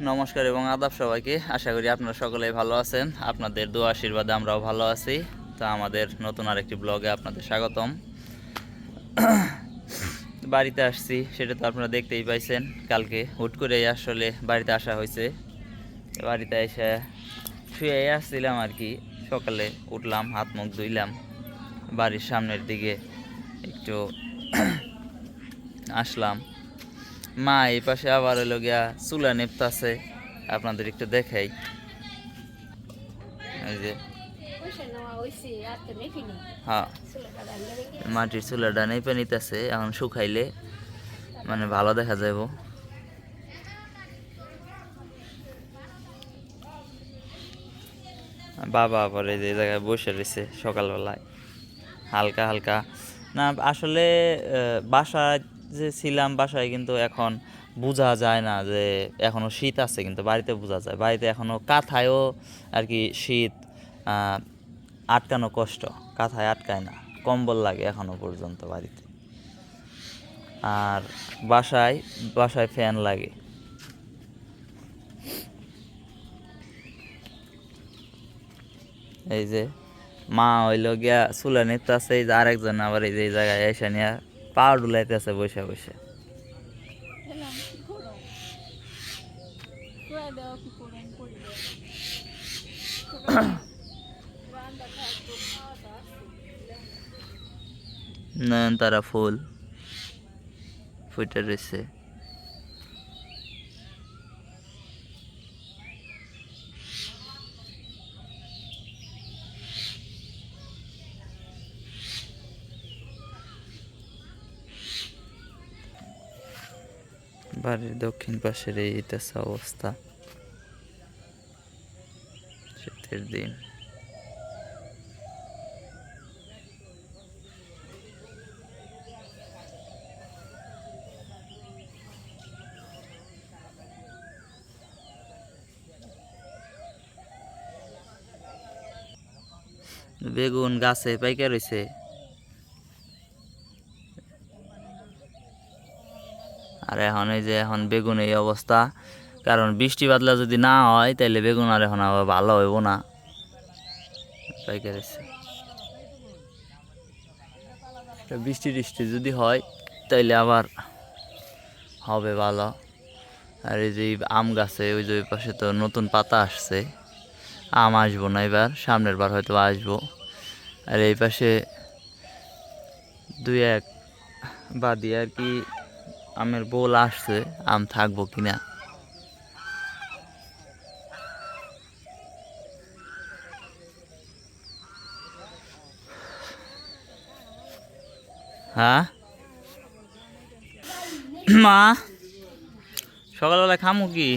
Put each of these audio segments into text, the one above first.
নমস্কার এবং আদাব সবাইকে। আশা করি আপনারা সকলেই ভালো আছেন। আপনাদের দোয়া আশীর্বাদে আমরাও ভালো আছি। তা আমাদের নতুন আরেকটি ব্লগে আপনাদের স্বাগতম। বাড়িতে আসছি, সেটা তো আপনারা দেখতেই পাইছেন। কালকে হুট করেই আসলে বাড়িতে আসা হয়েছে। বাড়িতে এসে শুয়ে আসছিলাম আর কি। সকালে উঠলাম, হাত মুখ ধুইলাম। বাড়ির সামনের দিকে একটু আসলাম। মা, এই পাশে আবার হলো গিয়া চুলা নেপতাছে। আপনাদের একটু দেখাই। এই যে। হ্যাঁ। মাটির চুলাটা নেপে নিতেছে, এখন শুকাইলে মানে ভালো দেখা যাইব। বাবা আবার এই জায়গায় বসে রয়েছে সকালবেলায়। হালকা হালকা। না, আসলে বাসায় যে ছিলাম বাসায় কিন্তু এখন বোঝা যায় না যে এখনও শীত আছে, কিন্তু বাড়িতে বোঝা যায়। বাড়িতে এখনও কাঁথায়ও আর কি শীত আটকানো কষ্ট। কাঁথায় আটকায় না, কম্বল লাগে এখনও পর্যন্ত বাড়িতে। আর বাসায় বাসায় ফ্যান লাগে। এই যে মা হইল গিয়া চুলা নিতে আছে এই যে আরেকজন আবার এই যে জায়গায় এসে নিয়ে পা ডুলাইতেছে বসে বসে। নয়নতারা ফুল। ফুটে রয়েছে বাড়ির দক্ষিণ পাশের এই ইতাসা অবস্থা। শীতের দিন। বেগুন গাছে পাইকা রয়েছে আর এখন এই যে এখন বেগুন এই অবস্থা। কারণ বৃষ্টি বাদলা যদি না হয় তাহলে বেগুন আর এখন আবার ভালো হইব না। বৃষ্টি টিষ্টি যদি হয়, তাইলে আবার হবে ভালো। আর এই যে আম গাছে, ওই যে ওই পাশে তো নতুন পাতা আসছে। আম আসব না এবার, সামনের বার হয়তো আসব। আর এই পাশে দুই এক বাদি আর কি আমের বোল আসছে আম থাকব কিনা? হ্যাঁ? মা সকালবেলা খামু কি?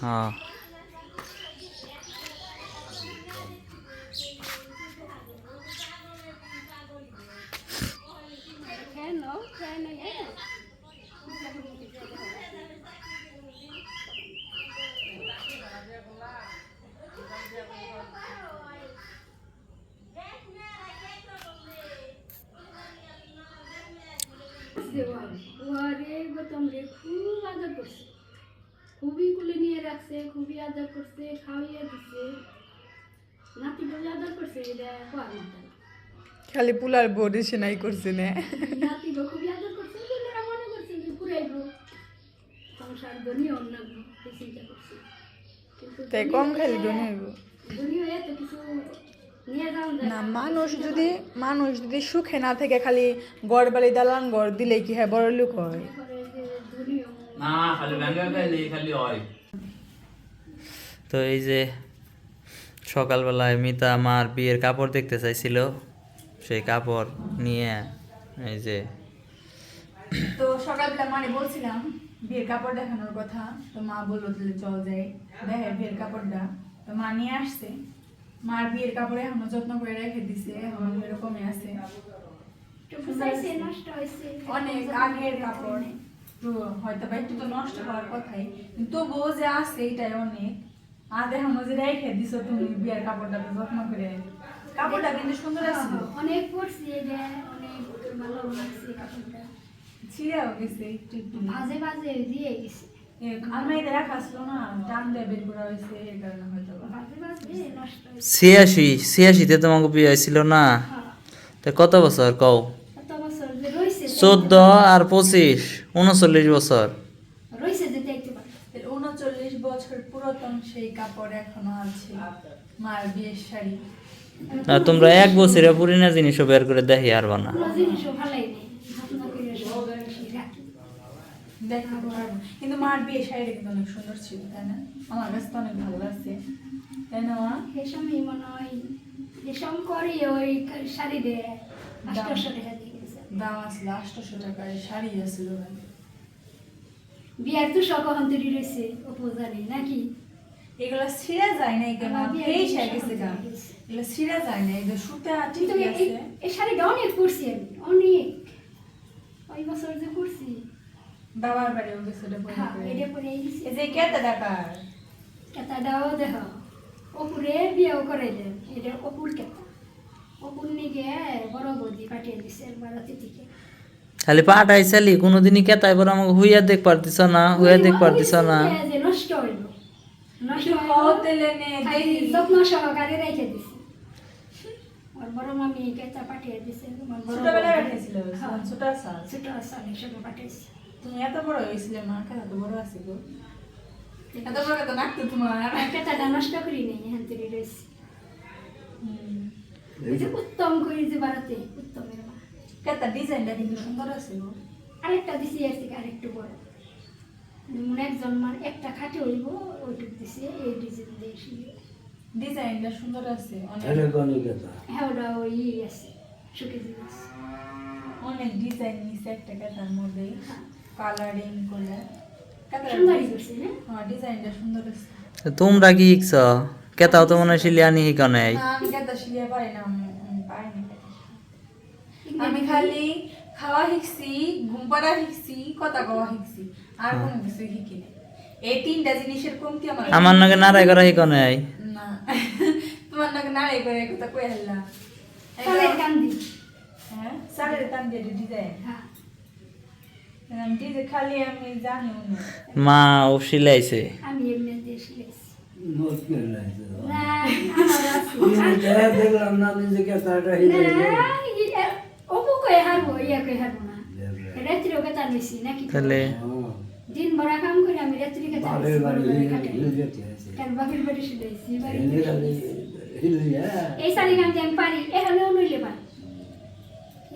হ্যাঁ খেয়ে নাও খেয়ে নিয়ে ওয়ারে গৌতম রে খুব আদর করছে খুবই কুলে নিয়ে রাখছে খুবই আদর করছে খাওয়াইয়া দিছে। নাতি বলে আদর করছে এটা কোয়ার মতো খালি পুলার বডি সেনাই করছে না। নাতি বউ খুবই আদর করছে ছেলেরা মনে করছে যে পুরাইব সংসার ধনী অন্য চিন্তা করছে। তাই কম খালি ধনী হইব ধনী হয়ে এত কিছু না মানুষ যদি মানুষ যদি সুখে না থেকে খালি গড় বাড়ি দালান গড় দিলে কি হয় বড় লোক হয় না খালি খালি হয়। তো এই যে সকালবেলায় মিতা আমার বিয়ের কাপড় দেখতে চাইছিল সেই কাপড় নিয়ে এই যে তো সকালবেলা মানে বলছিলাম বিয়ের কাপড় দেখানোর কথা তো মা বলল তাহলে চল যাই দেখে বিয়ের কাপড়টা। তো মা নিয়ে আসছে মার বিয়ের কাপড় এখনও যত্ন করে রেখে দিছে এখন এরকমই আছে। নষ্ট অনেক আগের কাপড়। তো হয়তো বা একটু তো নষ্ট হওয়ার কথাই কিন্তু তবুও যে আছে এটাই অনেক। আর দেখানো রেখে দিছো তুমি বিয়ের কাপড়টা যত্ন করে। কাপড়টা কিন্তু সুন্দর আছে। অনেক পড়ছি এটা অনেক ভালো লাগছে কাপড়টা। ছিঁড়েও গেছে একটু একটু। ভাজে ভাজে দিয়ে গেছে। আমরা এটা রাখা আসলো না টান দিয়ে বের করা হয়েছে এই কারণে হয়তো বা। ভাজে ভাজে নষ্ট হয়েছে। ছিয়াশি ছিয়াশিতে তোমাকে বিয়ে হয়েছিল না? হ্যাঁ। তা কত বছর কও? বছর চোদ্দ আর পঁচিশ উনচল্লিশ বছর রয়েছে যে দেখতে পারে এর উনচল্লিশ বছর পুরাতন সেই কাপড় এখনও আছে। মার বিয়ের শাড়ি। তোমরা এক বছরে পুরিনা জিনিসও বের করে দেখি আর না। দেখাবো কিন্তু মার বিয়ের শাড়িটা কিন্তু অনেক সুন্দর ছিল তাই না? আমার কাছে তো অনেক ভালো লাগছে। তাই না মা? হেসমই মনে হয় হেসম করি ওই শাড়ি দেয় আষ্টশো টাকা দিয়ে গেছে। দাম আসলে আটশোশো টাকার শাড়ি আসছিল বিয়ার তো সকহন তৈরি রয়েছে নাকি? এগুলো ছিঁড়া যায় না বিয়ের ফেস দিন গা। এগুলো ছিঁড়া যায় না এগুলো সুতা এই- আছে। এই শাড়িটা অনেক পরছি আমি অনেক। ওই বছর যে পরছি। বাবার গেছে এটা পরে হ্যাঁ। এটা পরে এই যে কেতে টাকার কেতাটাও দেহ অপুরে বিয়েও করাইলেন এটা অপুর কেতা। অপুর নিগে বড় বৌদি পাঠিয়ে দিছে বারাতি থেকে খালি পাঠাই চালি কোনোদিনই কেতাই পর আমাকে হুইয়া দেখ পারতিস না হুইয়া দেখ পারতিস না ওই যে নষ্ট হইল নষ্ট একটু হইল হোটেলে নে খালি দেখি যত্ন সহকারে রেখে দিছে ওর বড় মামি কেতা পাঠিয়ে দিছে ছোটবেলায় পাঠিয়েছিল হ্যাঁ, ছোট সাল ছোট সালের সঙ্গে পাঠিয়েছে তুমি এত বড় হয়েছিলে মা কেন বড় আছে গো এত বড় তো নাকতো তোমার কেতাটা নষ্ট করি নেই এখান থেকে রয়েছে উত্তম করি যে বাড়াতে উত্তমের মা কেতা ডিজাইনটা কিন্তু সুন্দর আছে গো আরেকটা দিছি থেকে আরেকটু বড় মনে একজন মানে একটা খাটে হইব ওইটুক দিছে এই ডিজাইন দিয়ে ডিজাইনটা সুন্দর আছে অনেক হ্যাঁ ওটা ওই ই আছে শুকে জিনিস অনেক ডিজাইন নিছে একটা কেতার মধ্যে কালারিং করে হ্যাঁ? ডিজাইনটা সুন্দর আছে। তোমরা কি শিখছ? কেতাও তো মনে হয় শিলিয়ে না শিলিয়ে। আমি খালি খাওয়া শিখছি ঘুম পাড়া শিখছি কথা কওয়া শিখছি। আর কোনো কিছু শিখি নাই। এই তিনটা জিনিসের কমতি আমার আমার নাকি নাড়াই করা শিখ নাই। না তোমার নাকি নাড়াই করে কথা কই হাল্লা হ্যাঁ টান দিয়ে ডিজাইন। হ্যাঁ। আমি ডিজাইন খালি আমি জানি না মা ও শিলাইছে। আমি এমনি দিয়ে না না দেখলাম না নিজে কেতাটা না ই- অপু কয়ে হারবো ইয়া হারবো না। নিছি নাকি? তাহলে দিন ভরা কাম করে আমি রাত্রি নিছি বাড়ি বড় করে কাটে হিল যেতে আছে। কারণ বাপের বাড়ি বাড়ি? হিল এই গান আমি পারি এখানেও নইলে পারি।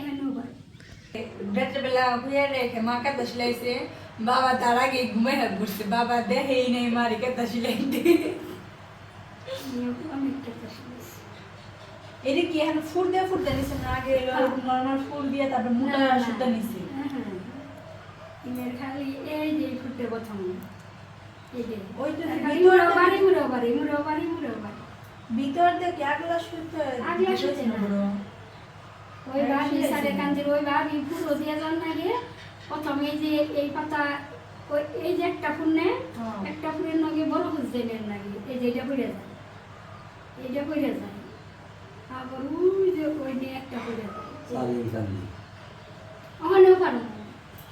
এখানেও পারি। রাত্রেবেলা হুয়ে রেখে মা কাতা সিলাইছে বাবা তার আগে ঘুমে হাত বসছে বাবা দেখেই নেই মারি কাতা সিলাইতে এটা কি এখন ফুল দিয়ে ফুল দিয়ে নিছে? না আগে নর্মাল ফুল দিয়ে তারপর মোটা সুতা নিছে। খালি এই যে ফুটে প্রথম। এই যে ওইটা যে খালি ভিতরে মুড়ো বাড়ি মুড়ো বাড়ি মুড়ো বাড়ি মুড়ো বাড়ি। ভিতর দিয়ে আগলা সুতা আগলা সুতা না। ওই ভাবি সারে কান্দির ওই ভাবি পুরো দিয়ে যান লাগে প্রথম এই যে এই পাতা ওই এই যে একটা ফুনে হ্যাঁ। একটা ফুলের নগে বড় ফুল দেনের লাগে এই যে এটা পড়ে যায়। এইটা পড়ে যায়। আবার ওই যে ওই নিয়ে একটা পড়ে যায়। সারি সারি ওখানেও পারো ওখানেও পারো কি জানি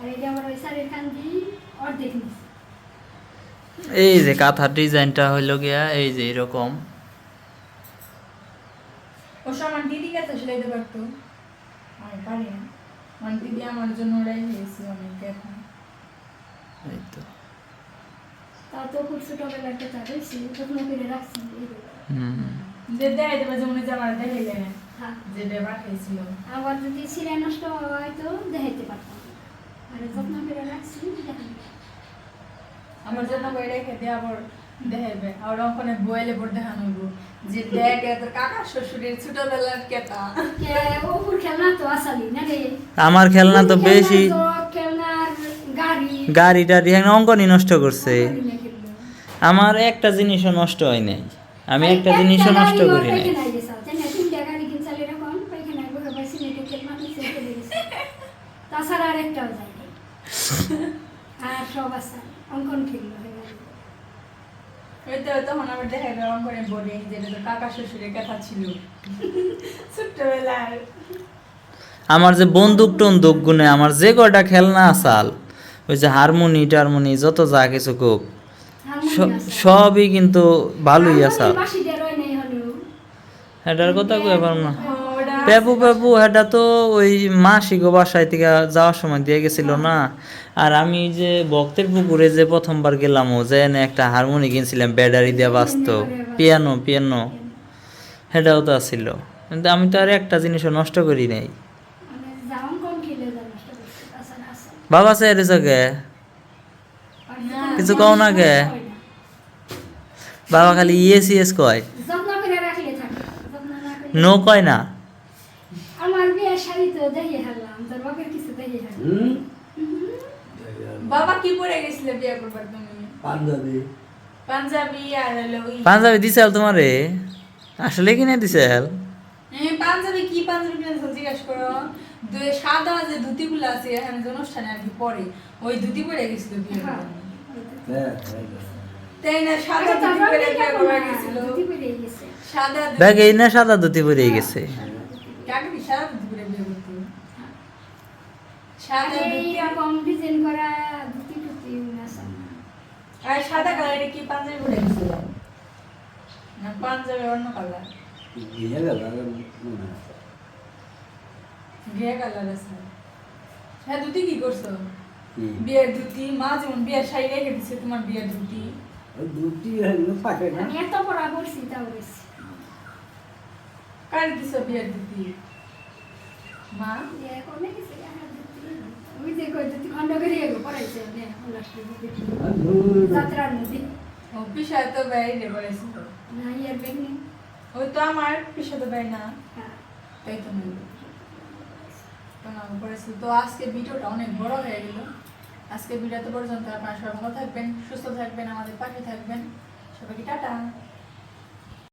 আর এটা আমার ওই শাড়ির কান্দি অর্ধেক নিচ্ছে এই যে কাঁথার ডিজাইনটা হইল গিয়া এই যে এরকম। ও সমান দিদি কাছে সিলাইতে পারতো। আমি পারি না। মানে দিদি আমার জন্য ওরাই হয়েছে অনেক এখন। এই তো। তাও তো খুব ছোটবেলা একটা হয়েছে রাখছি। হুম। যে আমার দেখাইলে না হ্যাঁ। আবার যদি নষ্ট হয় তো দেখাইতে পারতাম। আমার জন্য বই রেখে দিয়ে আবার আর ওখানে বয়েলে পর দেখানো যে দেখ এত কাকা শ্বশুরের ছোটবেলার কেতা ওপুর খেলনা তো আসালি না রে আমার খেলনা তো বেশি জগ, খেলনার গাড়ি। গাড়ি টাড়ি এখানে অঙ্কনই নষ্ট করছে। আমার একটা জিনিসও নষ্ট হয় নাই। আমি একটা জিনিসও নষ্ট করি নাই। তাছাড়া আর একটাও যায়নি। আর সব আছে অঙ্কন খেললো হয়ে গেল। ওই তো তখন আবার দেখাইবে অঙ্কনে বোর্ডে যেটা তো কাকা শ্বশুরের কথা ছিল ছোট্টবেলার আমার যে বন্দুক টন্দুক গুনে আমার যে কয়টা খেলনা আসাল ওই যে হারমোনি টারমোনি যত যা কিছু কোক আছে। সবই কিন্তু ভালোই আসাল। এটার কথা কই পারব না ওটা পেপু পেপু এটা তো ওই মাসিক বাসায় থেকে যাওয়ার সময় দিয়ে গেছিল না। আর আমি যে ভক্তের পুকুরে যে প্রথমবার গেলাম ও যে একটা হারমোনি কিনছিলাম ব্যাটারি দিয়ে বাজতো। Piano piano. সেটাও তো আছিল। কিন্তু আমি তো আর একটা জিনিসও নষ্ট করি নাই। বাবা সে রেজকে কিছু কও না কে? বাবা খালি ইয়েস ইয়েস কয়। থাকে যত্ন না করলে- নো কয় না আমার বিয়ের শাড়ি তো দেখে হারলাম তোর বাপের কিছু দেখে হারলাম হুম? বাবা কি পরে গেছিলে বিয়ে করবার তুমি পাঞ্জাবি। পাঞ্জাবি আর হলো পাঞ্জাবি দিছেল তোমারে? আসলে কিনে দিছেল এই পাঞ্জাবি কি পাঞ্জাবি কিনেছো জিজ্ঞেস করো। সাদা যে ধুতিগুলো আছে এখানে যে অনুষ্ঠানে আর কি পরে ওই ধুতি পরে গেছিল বিয়ে হ্যাঁ। হ্যাঁ হ্যাঁ তাই না সাদা ধুতি পরে বিয়ে করবার গেছিল? গেছে। সাদা ব্যাগ এই না সাদা ধুতি পরে গেছে। কাকে সাদা ধুতি পরে বিয়ে করতো। সাদা এরকম ডিজাইন করা ধুতি টুতি আছে আর সাদা কালারের কি পাঞ্জাবি পরে গেছিল না পাঞ্জাবি অন্য কালার গেল মনে আছে। গ্রে কালার আছে। হ্যাঁ ধুতি কি করছ? বিয়ের ধুতি মা যেমন বিয়ের শাড়ি রেখে তোমার বিয়ের ধুতি। হলো পাকে না। আমি এত পড়া করছি তাও গেছি কার দিছো বিয়ের ধুতি? মা? যে কোনে ধুতি যে তো বাইরে না ইয়ার ওই তো আমার পিসা তো না। হ্যাঁ। তাই তো নেই। তো আজকে ভিডিওটা অনেক বড় হয়ে গেল। আজকে ভিডিওতে পর্যন্ত আপনারা সবাই ভালো থাকবেন সুস্থ থাকবেন আমাদের পাশে থাকবেন। সবাইকে টাটা।